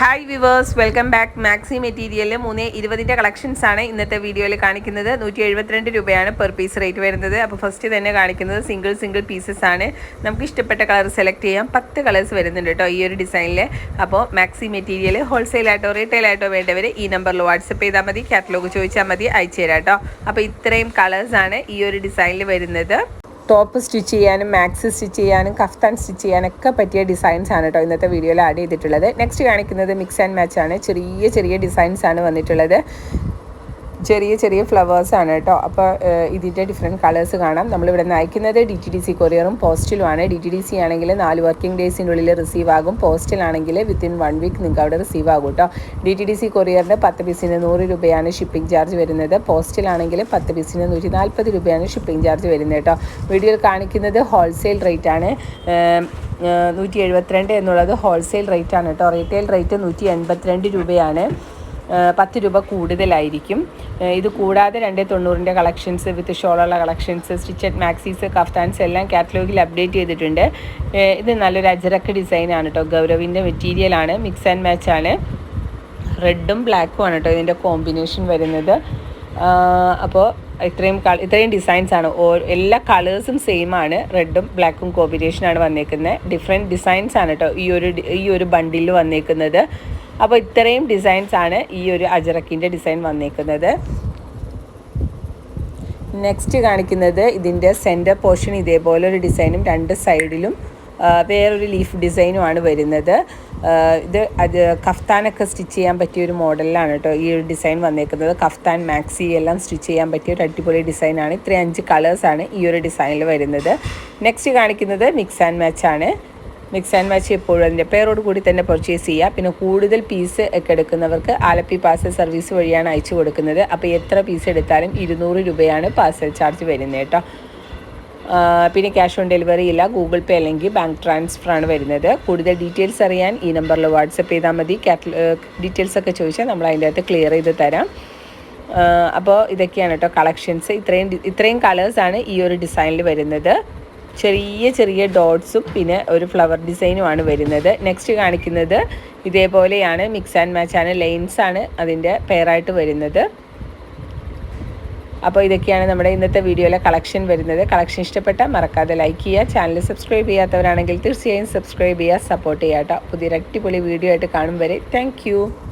Hi viewers welcome back maxi material മൂന്ന് ഇരുപതിന്റെ collections ആണ് ഇന്നത്തെ വീഡിയോയിൽ കാണിക്കുന്നത്. നൂറ്റി എഴുപത്തിരണ്ട് രൂപയാണ് പെർ പീസ് റേറ്റ് വരുന്നത്. അപ്പോൾ ഫസ്റ്റ് തന്നെ കാണിക്കുന്നത് സിംഗിൾ സിംഗിൾ പീസസ് ആണ്. നമുക്ക് ഇഷ്ടപ്പെട്ട കളർ സെലക്ട് ചെയ്യാം. പത്ത് കളേഴ്സ് വരുന്നുണ്ട് കേട്ടോ ഈ ഒരു ഡിസൈനിൽ അപ്പോൾ മാക്സി മെറ്റീരിയൽ റീറ്റെയിൽ ആയിട്ടോ വേണ്ടവർ ഈ നമ്പറിൽ വാട്സപ്പ് ചെയ്താൽ മതി. കാറ്റലോഗ് ചോദിച്ചാൽ മതി. അയച്ചു തരാം കേട്ടോ. അപ്പോൾ ഇത്രയും കളേഴ്സാണ് ഈ ഒരു ഡിസൈനിൽ വരുന്നത്. ടോപ്പ് സ്റ്റിച്ച് ചെയ്യാനും മാക്സ് സ്റ്റിച്ച് ചെയ്യാനും കഫ്താൻ സ്റ്റിച്ച് ചെയ്യാനൊക്കെ പറ്റിയ ഡിസൈൻസ് ആണ് കേട്ടോ ഇന്നത്തെ വീഡിയോയിൽ ആഡ് ചെയ്തിട്ടുള്ളത്. നെക്സ്റ്റ് കാണിക്കുന്നത് മിക്സ് ആൻഡ് മാച്ച് ആണ്. ചെറിയ ചെറിയ ഡിസൈൻസ് ആണ് വന്നിട്ടുള്ളത്. ചെറിയ ചെറിയ ഫ്ലവേഴ്സ് ആണ് കേട്ടോ. അപ്പോൾ ഇതിന്റെ ഡിഫറെന്റ് കളേഴ്സ് കാണാം. നമ്മളിവിടെ നിന്ന് അയക്കുന്നത് ഡി ടി ഡി സി കൊറിയറും പോസ്റ്റിലുമാണ് ഡി ടി ഡി സി ആണെങ്കിൽ നാല് വർക്കിംഗ് ഡേയ്സിന്റെ ഉള്ളിൽ റിസീവ് ആകും. പോസ്റ്റിലാണെങ്കിൽ വിത്തിൻ വൺ വീക്ക് നിങ്ങൾക്ക് അവിടെ റിസീവ് ആകും കേട്ടോ. ഡി ടി ഡി സി കൊറിയറിന്റെ പത്ത് പീസിന് നൂറ് രൂപയാണ് ഷിപ്പിംഗ് ചാർജ് വരുന്നത്. പോസ്റ്റിലാണെങ്കിൽ പത്ത് പീസിന് നൂറ്റി നാൽപ്പത് രൂപയാണ് ഷിപ്പിംഗ് ചാർജ് വരുന്നത് കേട്ടോ. വീഡിയോയിൽ കാണിക്കുന്നത് ഹോൾസെയിൽ റേറ്റ് ആണ്. നൂറ്റി എഴുപത്തിരണ്ട് എന്നുള്ളത് ഹോൾസെയിൽ റേറ്റ് ആണ് കേട്ടോ. റീറ്റെയിൽ റേറ്റ് നൂറ്റി എൺപത്തിരണ്ട് രൂപയാണ്. പത്ത് രൂപ കൂടുതലായിരിക്കും. ഇത് കൂടാതെ രണ്ട് തൊണ്ണൂറിന്റെ കളക്ഷൻസ് വിത്ത് ഷോളുള്ള കളക്ഷൻസ് സ്റ്റിച്ചഡ് മാക്സീസ് കഫ്താൻസ് എല്ലാം കാറ്റലോഗിൽ അപ്ഡേറ്റ് ചെയ്തിട്ടുണ്ട്. ഇത് നല്ലൊരു അജറക്ക് ഡിസൈനാണ് കേട്ടോ ഗൗരവിന്റെ മെറ്റീരിയലാണ് മിക്സ് ആൻഡ് മാച്ച് ആണ്. റെഡും ബ്ലാക്കും ആണ് കേട്ടോ ഇതിന്റെ കോമ്പിനേഷൻ വരുന്നത്. അപ്പോൾ ഇത്രയും ഇത്രയും ഡിസൈൻസ് ആണ്. എല്ലാ കളേഴ്സും സെയിം ആണ്. റെഡും ബ്ലാക്കും കോമ്പിനേഷനാണ് വന്നേക്കുന്നത് ഡിഫറെന്റ് ഡിസൈൻസ് ആണ് കേട്ടോ ഈ ഒരു ഈ ഒരു ബണ്ടിൽ വന്നേക്കുന്നത്. അപ്പോൾ ഇത്രയും ഡിസൈൻസ് ആണ് ഈ ഒരു അജറക്കിന്റെ ഡിസൈൻ വന്നേക്കുന്നത്. നെക്സ്റ്റ് കാണിക്കുന്നത് ഇതിന്റെ സെന്റർ പോർഷൻ ഇതേപോലെ ഒരു ഡിസൈനും രണ്ട് സൈഡിലും വേറൊരു ലീഫ് ഡിസൈനും ആണ് വരുന്നത്. ഇത് അത് കഫ്താനൊക്കെ സ്റ്റിച്ച് ചെയ്യാൻ പറ്റിയ ഒരു മോഡലിലാണ് കേട്ടോ ഈ ഒരു ഡിസൈൻ വന്നേക്കുന്നത്. കഫ്താൻ മാക്സി എല്ലാം സ്റ്റിച്ച് ചെയ്യാൻ പറ്റിയ ഒരു അടിപൊളി ഡിസൈനാണ് ഇത്രയും അഞ്ച് കളേഴ്സാണ് ഈ ഒരു ഡിസൈനിൽ വരുന്നത്. നെക്സ്റ്റ് കാണിക്കുന്നത് മിക്സ് ആൻഡ് മാച്ച് ആണ്. മിക്സ് ആൻഡ് മാച്ച് എപ്പോഴും അതിന്റെ പേരോട് കൂടി തന്നെ പർച്ചേസ് ചെയ്യുക. പിന്നെ കൂടുതൽ പീസ് ഒക്കെ എടുക്കുന്നവർക്ക് ആലപ്പി പാർസൽ സർവീസ് വഴിയാണ് അയച്ചു കൊടുക്കുന്നത്. അപ്പോൾ എത്ര പീസ് എടുത്താലും ഇരുന്നൂറ് രൂപയാണ് പാർസൽ ചാർജ് വരുന്നത് കേട്ടോ. പിന്നെ ക്യാഷ് ഓൺ ഡെലിവറി ഇല്ല. ഗൂഗിൾ പേ അല്ലെങ്കിൽ ബാങ്ക് ട്രാൻസ്ഫർ ആണ് വരുന്നത്. കൂടുതൽ ഡീറ്റെയിൽസ് അറിയാൻ ഈ നമ്പറിൽ വാട്സപ്പ് ചെയ്താൽ മതി. ഡീറ്റെയിൽസ് ഒക്കെ ചോദിച്ചാൽ നമ്മൾ അതിന്റെ അകത്ത് ക്ലിയർ ചെയ്ത് തരാം. അപ്പോൾ ഇതൊക്കെയാണ് കേട്ടോ കളക്ഷൻസ് ഇത്രയും ഇത്രയും കളേഴ്സാണ് ഈ ഒരു ഡിസൈനിൽ വരുന്നത്. ചെറിയ ചെറിയ ഡോട്ട്സും പിന്നെ ഒരു ഫ്ലവർ ഡിസൈനുമാണ് വരുന്നത്. നെക്സ്റ്റ് കാണിക്കുന്നത് ഇതേപോലെയാണ് മിക്സ് ആൻഡ് മാച്ച് ആണ്. ലൈൻസ് ആണ് അതിന്റെ പെയറായിട്ട് വരുന്നത്. അപ്പോൾ ഇതൊക്കെയാണ് നമ്മുടെ ഇന്നത്തെ വീഡിയോയിലെ കളക്ഷൻ വരുന്നത്. കളക്ഷൻ ഇഷ്ടപ്പെട്ടാൽ മറക്കാതെ ലൈക്ക് ചെയ്യുക. ചാനൽ സബ്സ്ക്രൈബ് ചെയ്യാത്തവരാണെങ്കിൽ തീർച്ചയായും സബ്സ്ക്രൈബ് ചെയ്യുക സപ്പോർട്ട് ചെയ്യാട്ടോ പുതിയൊരു അടിപൊളി വീഡിയോ ആയിട്ട് കാണും വരെ. താങ്ക്